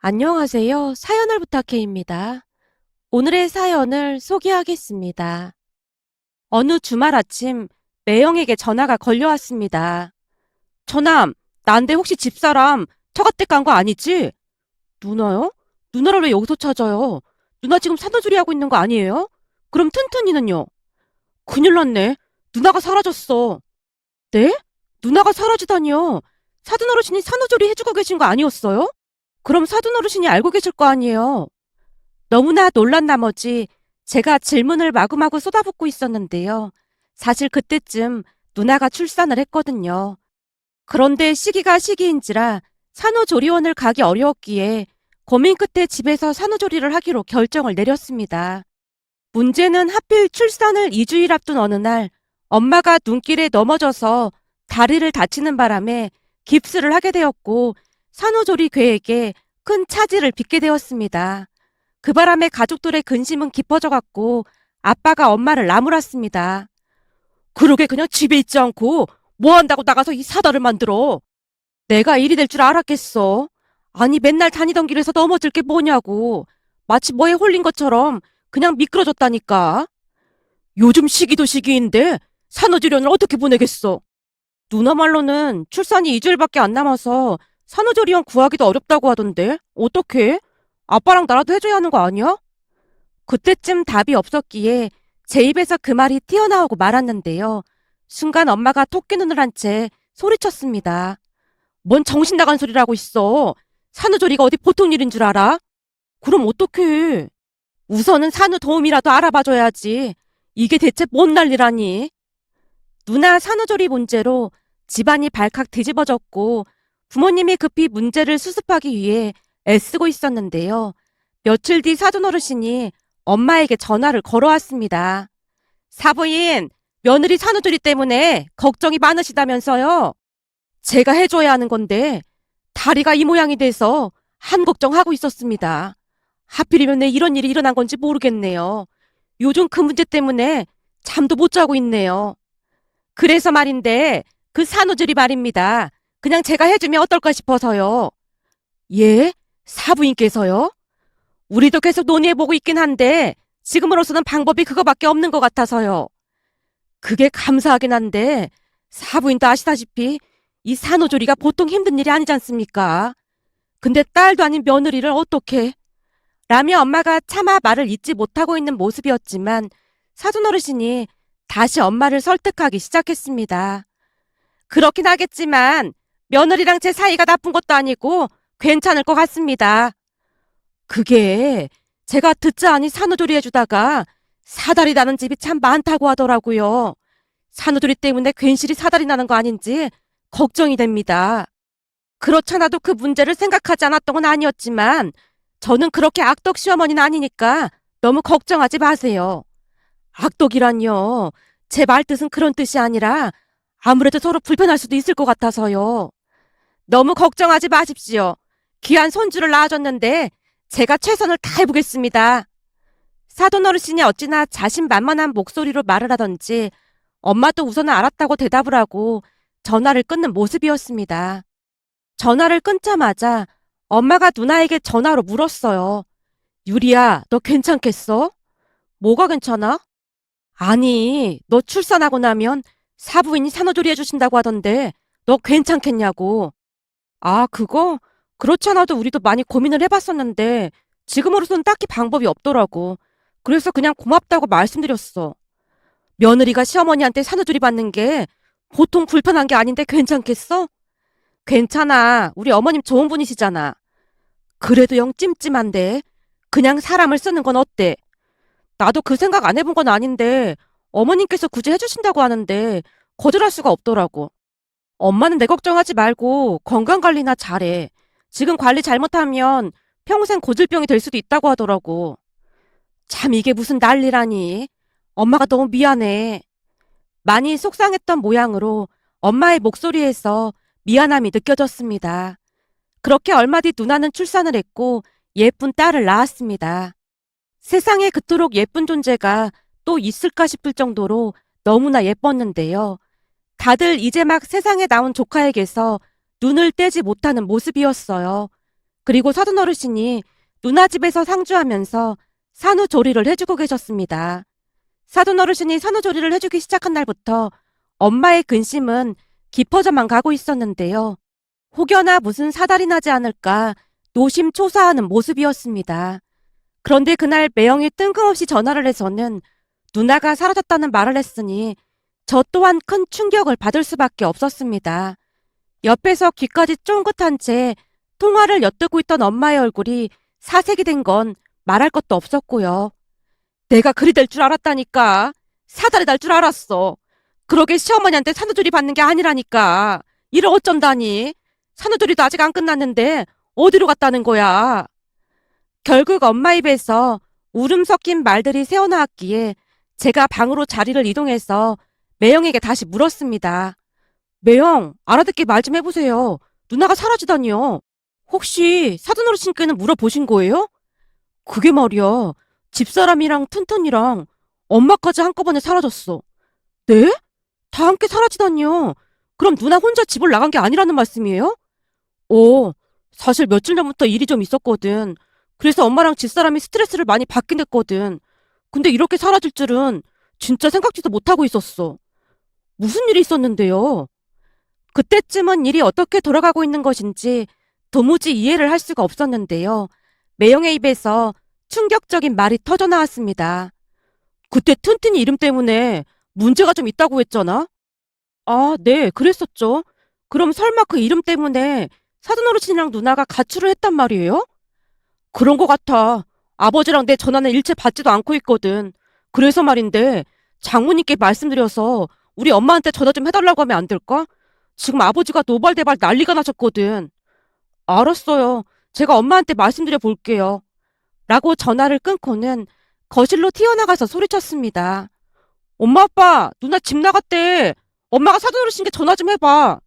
안녕하세요. 사연을 부탁해입니다. 오늘의 사연을 소개하겠습니다. 어느 주말 아침 매형에게 전화가 걸려왔습니다. 저남, 나한테 혹시 집사람 처갓댁 간 거 아니지? 누나요? 누나를 왜 여기서 찾아요? 누나 지금 산후조리 하고 있는 거 아니에요? 그럼 튼튼이는요? 큰일 났네. 누나가 사라졌어. 네? 누나가 사라지다니요? 사돈 어르신이 산후조리 해주고 계신 거 아니었어요? 그럼 사돈 어르신이 알고 계실 거 아니에요. 너무나 놀란 나머지 제가 질문을 마구마구 쏟아붓고 있었는데요. 사실 그때쯤 누나가 출산을 했거든요. 그런데 시기가 시기인지라 산후조리원을 가기 어려웠기에 고민 끝에 집에서 산후조리를 하기로 결정을 내렸습니다. 문제는 하필 출산을 2주일 앞둔 어느 날 엄마가 눈길에 넘어져서 다리를 다치는 바람에 깁스를 하게 되었고 산후조리 계획에 큰 차질을 빚게 되었습니다. 그 바람에 가족들의 근심은 깊어져 갔고 아빠가 엄마를 나무랐습니다. 그러게 그냥 집에 있지 않고 뭐 한다고 나가서 이 사다를 만들어. 내가 일이 될 줄 알았겠어. 아니 맨날 다니던 길에서 넘어질 게 뭐냐고. 마치 뭐에 홀린 것처럼 그냥 미끄러졌다니까. 요즘 시기도 시기인데 산후조리원을 어떻게 보내겠어. 누나 말로는 출산이 2주일밖에 안 남아서 산후조리원 구하기도 어렵다고 하던데 어떡해? 아빠랑 나라도 해줘야 하는 거 아니야? 그때쯤 답이 없었기에 제 입에서 그 말이 튀어나오고 말았는데요. 순간 엄마가 토끼 눈을 한 채 소리쳤습니다. 뭔 정신 나간 소리라고 있어. 산후조리가 어디 보통 일인 줄 알아? 그럼 어떡해? 우선은 산후 도움이라도 알아봐줘야지. 이게 대체 뭔 난리라니? 누나 산후조리 문제로 집안이 발칵 뒤집어졌고 부모님이 급히 문제를 수습하기 위해 애쓰고 있었는데요. 며칠 뒤 사돈 어르신이 엄마에게 전화를 걸어왔습니다. 사부인, 며느리 산후조리 때문에 걱정이 많으시다면서요. 제가 해줘야 하는 건데 다리가 이 모양이 돼서 한 걱정하고 있었습니다. 하필이면 왜 이런 일이 일어난 건지 모르겠네요. 요즘 그 문제 때문에 잠도 못 자고 있네요. 그래서 말인데 그 산후조리 말입니다. 그냥 제가 해주면 어떨까 싶어서요. 예? 사부인께서요? 우리도 계속 논의해보고 있긴 한데 지금으로서는 방법이 그거밖에 없는 것 같아서요. 그게 감사하긴 한데 사부인도 아시다시피 이 산후조리가 보통 힘든 일이 아니지 않습니까? 근데 딸도 아닌 며느리를 어떻게? 라며 엄마가 차마 말을 잇지 못하고 있는 모습이었지만 사돈 어르신이 다시 엄마를 설득하기 시작했습니다. 그렇긴 하겠지만 며느리랑 제 사이가 나쁜 것도 아니고 괜찮을 것 같습니다. 그게 제가 듣자 하니 산후조리 해주다가 사달이 나는 집이 참 많다고 하더라고요. 산후조리 때문에 괜시리 사달이 나는 거 아닌지 걱정이 됩니다. 그렇잖아도 그 문제를 생각하지 않았던 건 아니었지만 저는 그렇게 악덕 시어머니는 아니니까 너무 걱정하지 마세요. 악덕이란요. 제 말 뜻은 그런 뜻이 아니라 아무래도 서로 불편할 수도 있을 것 같아서요. 너무 걱정하지 마십시오. 귀한 손주를 낳아줬는데 제가 최선을 다해보겠습니다. 사돈 어르신이 어찌나 자신만만한 목소리로 말을 하던지 엄마도 우선은 알았다고 대답을 하고 전화를 끊는 모습이었습니다. 전화를 끊자마자 엄마가 누나에게 전화로 물었어요. 유리야, 너 괜찮겠어? 뭐가 괜찮아? 아니, 너 출산하고 나면 사부인이 산후조리 해주신다고 하던데 너 괜찮겠냐고. 아, 그거? 그렇지 않아도 우리도 많이 고민을 해봤었는데 지금으로선 딱히 방법이 없더라고. 그래서 그냥 고맙다고 말씀드렸어. 며느리가 시어머니한테 산후조리 받는 게 보통 불편한 게 아닌데 괜찮겠어? 괜찮아. 우리 어머님 좋은 분이시잖아. 그래도 영 찜찜한데 그냥 사람을 쓰는 건 어때? 나도 그 생각 안 해본 건 아닌데 어머님께서 굳이 해주신다고 하는데 거절할 수가 없더라고. 엄마는 내 걱정하지 말고 건강 관리나 잘해. 지금 관리 잘못하면 평생 고질병이 될 수도 있다고 하더라고. 참 이게 무슨 난리라니. 엄마가 너무 미안해. 많이 속상했던 모양으로 엄마의 목소리에서 미안함이 느껴졌습니다. 그렇게 얼마 뒤 누나는 출산을 했고 예쁜 딸을 낳았습니다. 세상에 그토록 예쁜 존재가 또 있을까 싶을 정도로 너무나 예뻤는데요. 다들 이제 막 세상에 나온 조카에게서 눈을 떼지 못하는 모습이었어요. 그리고 사돈 어르신이 누나 집에서 상주하면서 산후조리를 해주고 계셨습니다. 사돈 어르신이 산후조리를 해주기 시작한 날부터 엄마의 근심은 깊어져만 가고 있었는데요. 혹여나 무슨 사달이 나지 않을까 노심초사하는 모습이었습니다. 그런데 그날 매영이 뜬금없이 전화를 해서는 누나가 사라졌다는 말을 했으니 저 또한 큰 충격을 받을 수밖에 없었습니다. 옆에서 귀까지 쫑긋한 채 통화를 엿듣고 있던 엄마의 얼굴이 사색이 된 건 말할 것도 없었고요. 내가 그리 될 줄 알았다니까. 사달이 날줄 알았어. 그러게 시어머니한테 산후조리 받는 게 아니라니까. 이를 어쩐다니. 산후조리도 아직 안 끝났는데 어디로 갔다는 거야. 결국 엄마 입에서 울음 섞인 말들이 새어나왔기에 제가 방으로 자리를 이동해서 매영에게 다시 물었습니다. 매영, 알아듣게 말 좀 해보세요. 누나가 사라지다니요. 혹시 사돈 어르신께는 물어보신 거예요? 그게 말이야. 집사람이랑 튼튼이랑 엄마까지 한꺼번에 사라졌어. 네? 다 함께 사라지다니요. 그럼 누나 혼자 집을 나간 게 아니라는 말씀이에요? 어, 사실 며칠 전부터 일이 좀 있었거든. 그래서 엄마랑 집사람이 스트레스를 많이 받긴 했거든. 근데 이렇게 사라질 줄은 진짜 생각지도 못하고 있었어. 무슨 일이 있었는데요? 그때쯤은 일이 어떻게 돌아가고 있는 것인지 도무지 이해를 할 수가 없었는데요. 매영의 입에서 충격적인 말이 터져 나왔습니다. 그때 튼튼이 이름 때문에 문제가 좀 있다고 했잖아? 아, 네, 그랬었죠. 그럼 설마 그 이름 때문에 사돈 어르신이랑 누나가 가출을 했단 말이에요? 그런 것 같아. 아버지랑 내 전화는 일체 받지도 않고 있거든. 그래서 말인데 장모님께 말씀드려서 우리 엄마한테 전화 좀 해달라고 하면 안 될까? 지금 아버지가 노발대발 난리가 나셨거든. 알았어요. 제가 엄마한테 말씀드려 볼게요. 라고 전화를 끊고는 거실로 튀어나가서 소리쳤습니다. 엄마, 아빠, 누나 집 나갔대. 엄마가 사돈 어르신께 전화 좀 해봐.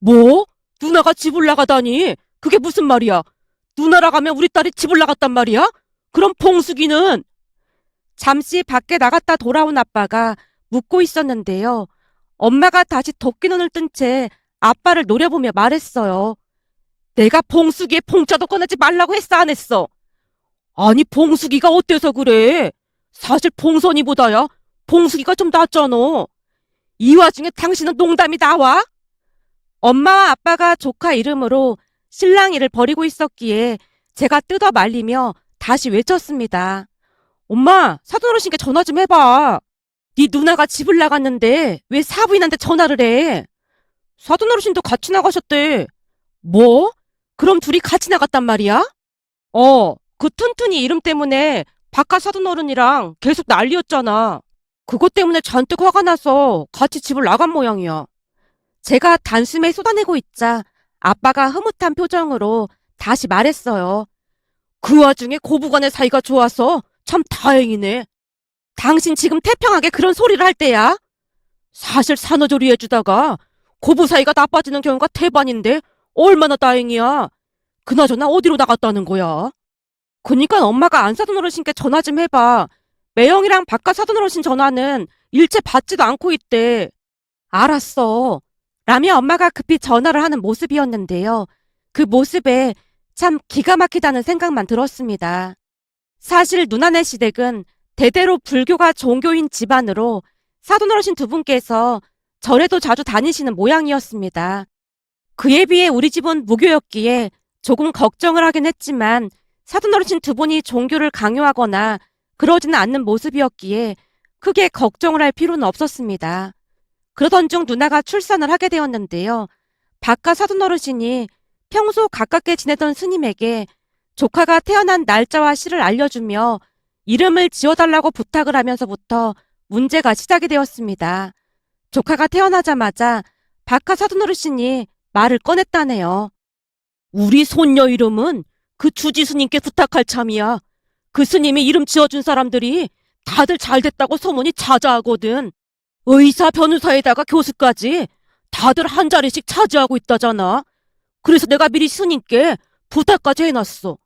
뭐? 누나가 집을 나가다니? 그게 무슨 말이야? 누나라 가면 우리 딸이 집을 나갔단 말이야? 그럼 봉숙이는? 잠시 밖에 나갔다 돌아온 아빠가 묻고 있었는데요. 엄마가 다시 도끼눈을 뜬 채 아빠를 노려보며 말했어요. 내가 봉숙이의 봉자도 꺼내지 말라고 했어, 안 했어? 아니, 봉숙이가 어때서 그래? 사실 봉선이보다야 봉숙이가 좀 낫잖아. 이 와중에 당신은 농담이 나와? 엄마와 아빠가 조카 이름으로 신랑이를 버리고 있었기에 제가 뜯어 말리며 다시 외쳤습니다. 엄마, 사돈 어르신께 전화 좀 해봐. 네 누나가 집을 나갔는데 왜 사부인한테 전화를 해? 사돈 어르신도 같이 나가셨대. 뭐? 그럼 둘이 같이 나갔단 말이야? 어, 그 튼튼이 이름 때문에 바깥 사돈 어른이랑 계속 난리였잖아. 그것 때문에 잔뜩 화가 나서 같이 집을 나간 모양이야. 제가 단숨에 쏟아내고 있자 아빠가 흐뭇한 표정으로 다시 말했어요. 그 와중에 고부간의 사이가 좋아서 참 다행이네. 당신 지금 태평하게 그런 소리를 할 때야? 사실 산후조리 해주다가 고부 사이가 나빠지는 경우가 대반인데 얼마나 다행이야. 그나저나 어디로 나갔다는 거야? 그니까 엄마가 안 사돈 어르신께 전화 좀 해봐. 매형이랑 바깥 사돈 어르신 전화는 일체 받지도 않고 있대. 알았어. 라며 엄마가 급히 전화를 하는 모습이었는데요. 그 모습에 참 기가 막히다는 생각만 들었습니다. 사실 누나네 시댁은 대대로 불교가 종교인 집안으로 사돈 어르신 두 분께서 절에도 자주 다니시는 모양이었습니다. 그에 비해 우리 집은 무교였기에 조금 걱정을 하긴 했지만 사돈 어르신 두 분이 종교를 강요하거나 그러지는 않는 모습이었기에 크게 걱정을 할 필요는 없었습니다. 그러던 중 누나가 출산을 하게 되었는데요. 바깥 사돈 어르신이 평소 가깝게 지내던 스님에게 조카가 태어난 날짜와 시를 알려주며 이름을 지어달라고 부탁을 하면서부터 문제가 시작이 되었습니다. 조카가 태어나자마자 바깥 사돈 어르신이 말을 꺼냈다네요. 우리 손녀 이름은 그 주지 스님께 부탁할 참이야. 그 스님이 이름 지어준 사람들이 다들 잘 됐다고 소문이 자자하거든. 의사, 변호사에다가 교수까지 다들 한 자리씩 차지하고 있다잖아. 그래서 내가 미리 스님께 부탁까지 해놨어.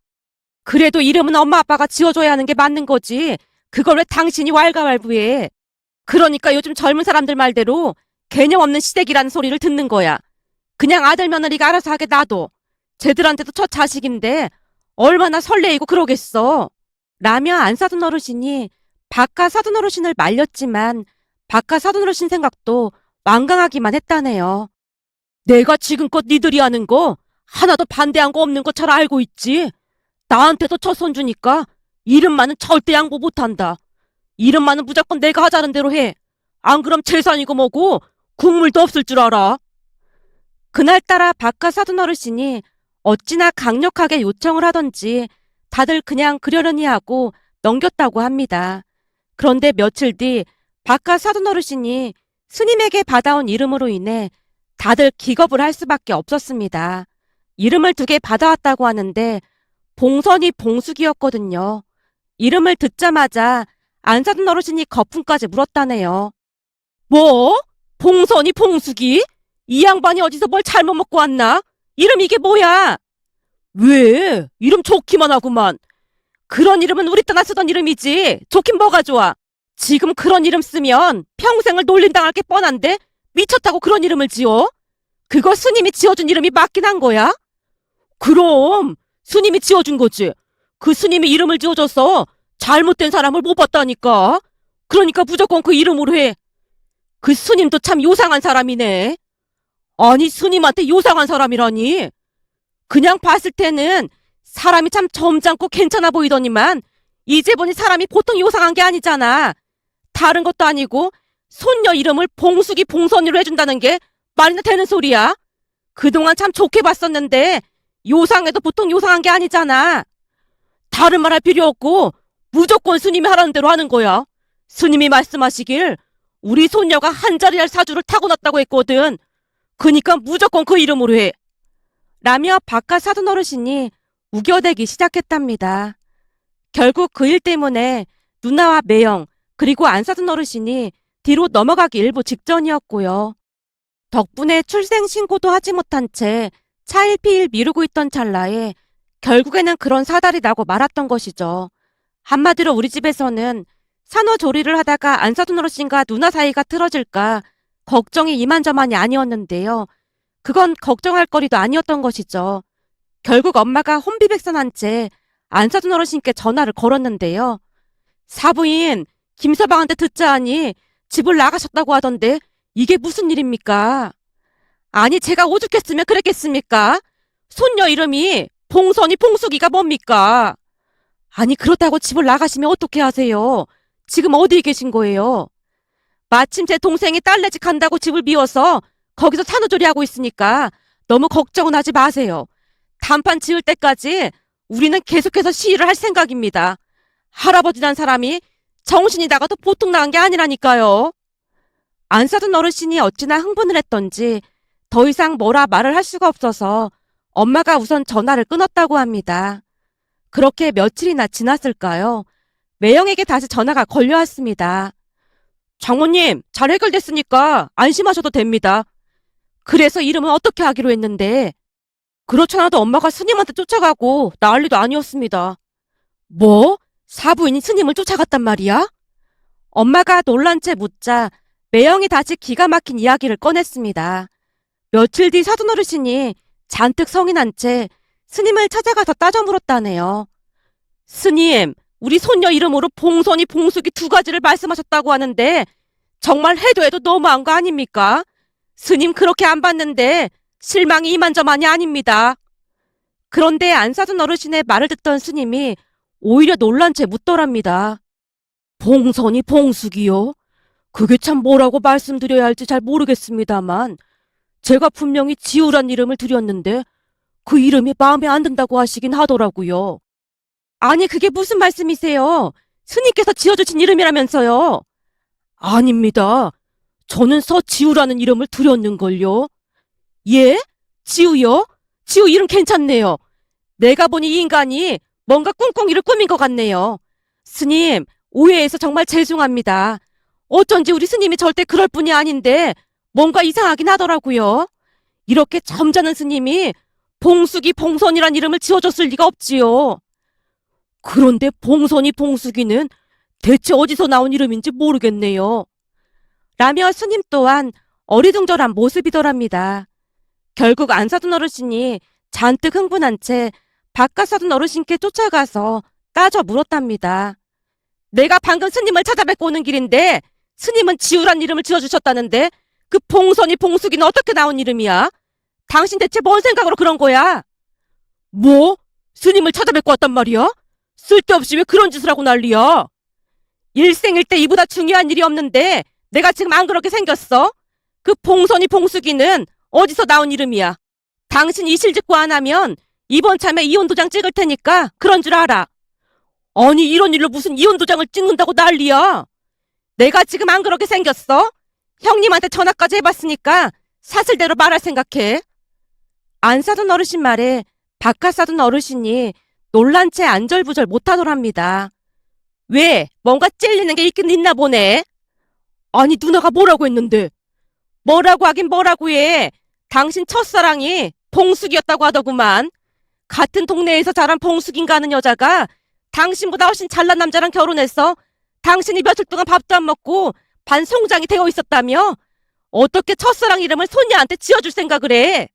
그래도 이름은 엄마 아빠가 지어줘야 하는 게 맞는 거지. 그걸 왜 당신이 왈가왈부해. 그러니까 요즘 젊은 사람들 말대로 개념 없는 시댁이라는 소리를 듣는 거야. 그냥 아들 며느리가 알아서 하게 놔둬. 쟤들한테도 첫 자식인데 얼마나 설레이고 그러겠어. 라며 안 사둔 어르신이 바깥 사둔 어르신을 말렸지만 바깥 사둔 어르신 생각도 완강하기만 했다네요. 내가 지금껏 니들이 하는 거 하나도 반대한 거 없는 거 잘 알고 있지. 나한테도 첫 손주니까 이름만은 절대 양보 못한다. 이름만은 무조건 내가 하자는 대로 해. 안 그럼 재산이고 뭐고 국물도 없을 줄 알아. 그날따라 바깥 사둔 어르신이 어찌나 강력하게 요청을 하던지 다들 그냥 그러려니 하고 넘겼다고 합니다. 그런데 며칠 뒤 바깥 사둔 어르신이 스님에게 받아온 이름으로 인해 다들 기겁을 할 수밖에 없었습니다. 이름을 두 개 받아왔다고 하는데 봉선이 봉숙이었거든요. 이름을 듣자마자 안 사둔 어르신이 거품까지 물었다네요. 뭐? 봉선이 봉숙이? 이 양반이 어디서 뭘 잘못 먹고 왔나? 이름 이게 뭐야? 왜? 이름 좋기만 하구만. 그런 이름은 우리 때나 쓰던 이름이지. 좋긴 뭐가 좋아. 지금 그런 이름 쓰면 평생을 놀림당할 게 뻔한데 미쳤다고 그런 이름을 지어? 그거 스님이 지어준 이름이 맞긴 한 거야? 그럼 스님이 지어준 거지. 그 스님이 이름을 지어줘서 잘못된 사람을 못 봤다니까. 그러니까 무조건 그 이름으로 해. 그 스님도 참 요상한 사람이네. 아니 스님한테 요상한 사람이라니. 그냥 봤을 때는 사람이 참 점잖고 괜찮아 보이더니만 이제 보니 사람이 보통 요상한 게 아니잖아. 다른 것도 아니고 손녀 이름을 봉숙이 봉선이로 해준다는 게 말이나 되는 소리야. 그동안 참 좋게 봤었는데 요상해도 보통 요상한 게 아니잖아. 다른 말 할 필요 없고 무조건 스님이 하라는 대로 하는 거야. 스님이 말씀하시길 우리 손녀가 한 자리 할 사주를 타고났다고 했거든. 그니까 무조건 그 이름으로 해. 라며 바깥 사돈 어르신이 우겨대기 시작했답니다. 결국 그 일 때문에 누나와 매영 그리고 안 사돈 어르신이 뒤로 넘어가기 일부 직전이었고요. 덕분에 출생 신고도 하지 못한 채 차일피일 미루고 있던 찰나에 결국에는 그런 사달이 나고 말았던 것이죠. 한마디로 우리 집에서는 산후조리를 하다가 안 사돈 어르신과 누나 사이가 틀어질까 걱정이 이만저만이 아니었는데요. 그건 걱정할 거리도 아니었던 것이죠. 결국 엄마가 혼비백산한 채 안사돈 어르신께 전화를 걸었는데요. 사부인, 김서방한테 듣자 하니 집을 나가셨다고 하던데 이게 무슨 일입니까? 아니 제가 오죽했으면 그랬겠습니까? 손녀 이름이 봉선이 봉숙이가 뭡니까? 아니 그렇다고 집을 나가시면 어떻게 하세요? 지금 어디에 계신 거예요? 마침 제 동생이 딸내집 간다고 집을 비워서 거기서 산후조리 하고 있으니까 너무 걱정은 하지 마세요. 단판 지을 때까지 우리는 계속해서 시위를 할 생각입니다. 할아버지란 사람이 정신이 나가도 보통 나간 게 아니라니까요. 안 사둔 어르신이 어찌나 흥분을 했던지 더 이상 뭐라 말을 할 수가 없어서 엄마가 우선 전화를 끊었다고 합니다. 그렇게 며칠이나 지났을까요? 매영에게 다시 전화가 걸려왔습니다. 장모님, 잘 해결됐으니까 안심하셔도 됩니다. 그래서 이름은 어떻게 하기로 했는데, 그렇잖아도 엄마가 스님한테 쫓아가고 난리도 아니었습니다. 뭐? 사부인이 스님을 쫓아갔단 말이야? 엄마가 놀란 채 묻자 매영이 다시 기가 막힌 이야기를 꺼냈습니다. 며칠 뒤 사돈 어르신이 잔뜩 난채 스님을 찾아가서 따져 물었다네요. 스님, 우리 손녀 이름으로 봉선이 봉숙이 두 가지를 말씀하셨다고 하는데 정말 해도 해도 너무한 거 아닙니까? 스님 그렇게 안 봤는데 실망이 이만저만이 아닙니다. 그런데 안 사둔 어르신의 말을 듣던 스님이 오히려 놀란 채 묻더랍니다. 봉선이 봉숙이요? 그게 참 뭐라고 말씀드려야 할지 잘 모르겠습니다만 제가 분명히 지우란 이름을 드렸는데 그 이름이 마음에 안 든다고 하시긴 하더라고요. 아니 그게 무슨 말씀이세요? 스님께서 지어주신 이름이라면서요. 아닙니다. 저는 서지우라는 이름을 드렸는걸요. 예? 지우요? 지우 이름 괜찮네요. 내가 보니 이 인간이 뭔가 꿍꿍이를 꾸민 것 같네요. 스님, 오해해서 정말 죄송합니다. 어쩐지 우리 스님이 절대 그럴 분이 아닌데 뭔가 이상하긴 하더라고요. 이렇게 점잖은 스님이 봉숙이 봉선이란 이름을 지어줬을 리가 없지요. 그런데 봉선이 봉숙이는 대체 어디서 나온 이름인지 모르겠네요. 라며 스님 또한 어리둥절한 모습이더랍니다. 결국 안 사둔 어르신이 잔뜩 흥분한 채 바깥 사둔 어르신께 쫓아가서 따져 물었답니다. 내가 방금 스님을 찾아뵙고 오는 길인데 스님은 지우란 이름을 지어주셨다는데 그 봉선이 봉숙이는 어떻게 나온 이름이야? 당신 대체 뭔 생각으로 그런 거야? 뭐? 스님을 찾아뵙고 왔단 말이야? 쓸데없이 왜 그런 짓을 하고 난리야? 일생일대 이보다 중요한 일이 없는데 내가 지금 안 그렇게 생겼어? 그 봉선이 봉숙이는 어디서 나온 이름이야? 당신 이실직고 안 하면 이번 참에 이혼 도장 찍을 테니까 그런 줄 알아. 아니 이런 일로 무슨 이혼 도장을 찍는다고 난리야? 내가 지금 안 그렇게 생겼어? 형님한테 전화까지 해봤으니까 사실대로 말할 생각해. 안 사둔 어르신 말에 바깥 사둔 어르신이 놀란 채 안절부절 못하더랍니다. 왜? 뭔가 찔리는 게 있긴 있나 보네. 아니 누나가 뭐라고 했는데? 뭐라고 하긴 뭐라고 해. 당신 첫사랑이 봉숙이었다고 하더구만. 같은 동네에서 자란 봉숙인가 하는 여자가 당신보다 훨씬 잘난 남자랑 결혼해서 당신이 며칠 동안 밥도 안 먹고 반송장이 되어 있었다며? 어떻게 첫사랑 이름을 손녀한테 지어줄 생각을 해?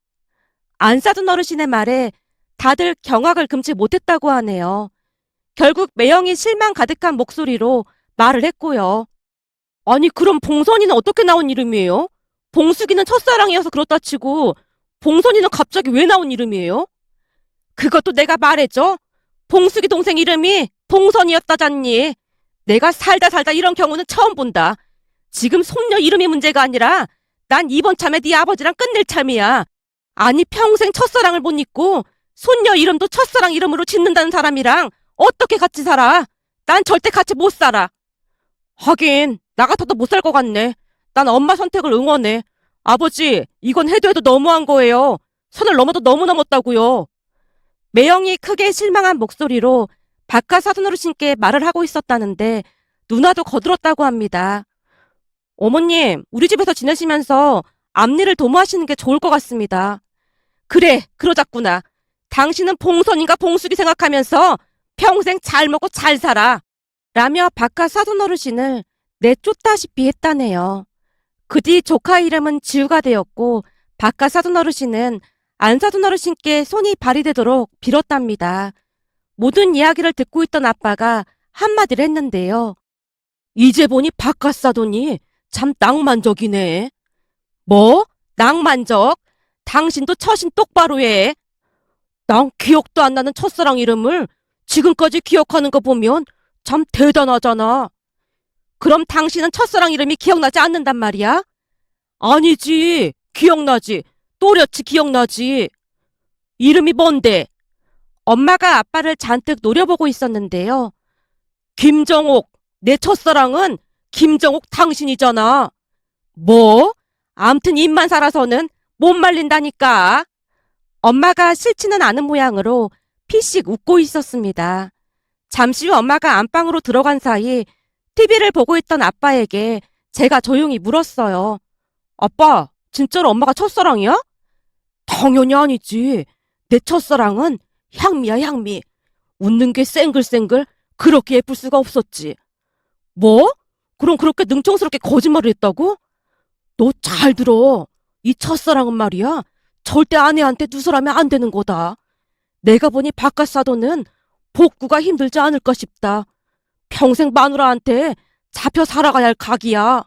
안 사둔 어르신의 말에 다들 경악을 금치 못했다고 하네요. 결국 매형이 실망 가득한 목소리로 말을 했고요. 아니 그럼 봉선이는 어떻게 나온 이름이에요? 봉숙이는 첫사랑이어서 그렇다 치고 봉선이는 갑자기 왜 나온 이름이에요? 그것도 내가 말해줘. 봉숙이 동생 이름이 봉선이었다잖니. 내가 살다 살다 이런 경우는 처음 본다. 지금 손녀 이름이 문제가 아니라 난 이번 참에 네 아버지랑 끝낼 참이야. 아니 평생 첫사랑을 못 잊고 손녀 이름도 첫사랑 이름으로 짓는다는 사람이랑 어떻게 같이 살아? 난 절대 같이 못 살아. 하긴 나 같아도 못 살 것 같네. 난 엄마 선택을 응원해. 아버지, 이건 해도 해도 너무한 거예요. 선을 넘어도 너무 넘었다고요. 매형이 크게 실망한 목소리로 바깥 사돈 어르신께 말을 하고 있었다는데 누나도 거들었다고 합니다. 어머님, 우리 집에서 지내시면서 앞일을 도모하시는 게 좋을 것 같습니다. 그래, 그러자꾸나. 당신은 봉선인가 봉숙이 생각하면서 평생 잘 먹고 잘 살아. 라며 바깥 사돈 어르신을 내쫓다시피 했다네요. 그 뒤 조카 이름은 지우가 되었고 바깥 사돈 어르신은 안 사돈 어르신께 손이 발휘되도록 빌었답니다. 모든 이야기를 듣고 있던 아빠가 한마디를 했는데요. 이제 보니 바깥 사돈이 참 낭만적이네. 뭐? 낭만적? 당신도 처신 똑바로 해. 난 기억도 안 나는 첫사랑 이름을 지금까지 기억하는 거 보면 참 대단하잖아. 그럼 당신은 첫사랑 이름이 기억나지 않는단 말이야? 아니지. 기억나지. 또렷이 기억나지. 이름이 뭔데? 엄마가 아빠를 잔뜩 노려보고 있었는데요. 김정옥. 내 첫사랑은 김정옥 당신이잖아. 뭐? 암튼 입만 살아서는 못 말린다니까. 엄마가 싫지는 않은 모양으로 피식 웃고 있었습니다. 잠시 후 엄마가 안방으로 들어간 사이 TV를 보고 있던 아빠에게 제가 조용히 물었어요. 아빠, 진짜로 엄마가 첫사랑이야? 당연히 아니지. 내 첫사랑은 향미야, 향미. 웃는 게 쌩글쌩글 그렇게 예쁠 수가 없었지. 뭐? 그럼 그렇게 능청스럽게 거짓말을 했다고? 너 잘 들어. 이 첫사랑은 말이야. 절대 아내한테 누설하면 안 되는 거다. 내가 보니 바깥 사도는 복구가 힘들지 않을까 싶다. 평생 마누라한테 잡혀 살아가야 할 각이야.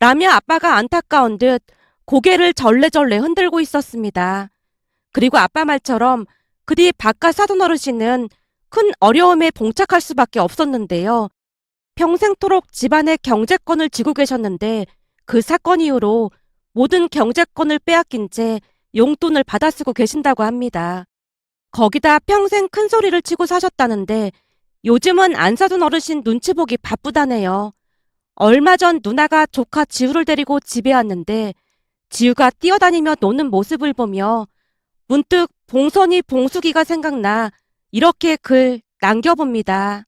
라며 아빠가 안타까운 듯 고개를 절레절레 흔들고 있었습니다. 그리고 아빠 말처럼 그 뒤 바깥 사돈 어르신은 큰 어려움에 봉착할 수밖에 없었는데요. 평생토록 집안의 경제권을 쥐고 계셨는데 그 사건 이후로 모든 경제권을 빼앗긴 채 용돈을 받아 쓰고 계신다고 합니다. 거기다 평생 큰 소리를 치고 사셨다는데 요즘은 안 사둔 어르신 눈치 보기 바쁘다네요. 얼마 전 누나가 조카 지우를 데리고 집에 왔는데 지우가 뛰어다니며 노는 모습을 보며 문득 봉선이 봉숙이가 생각나 이렇게 글 남겨봅니다.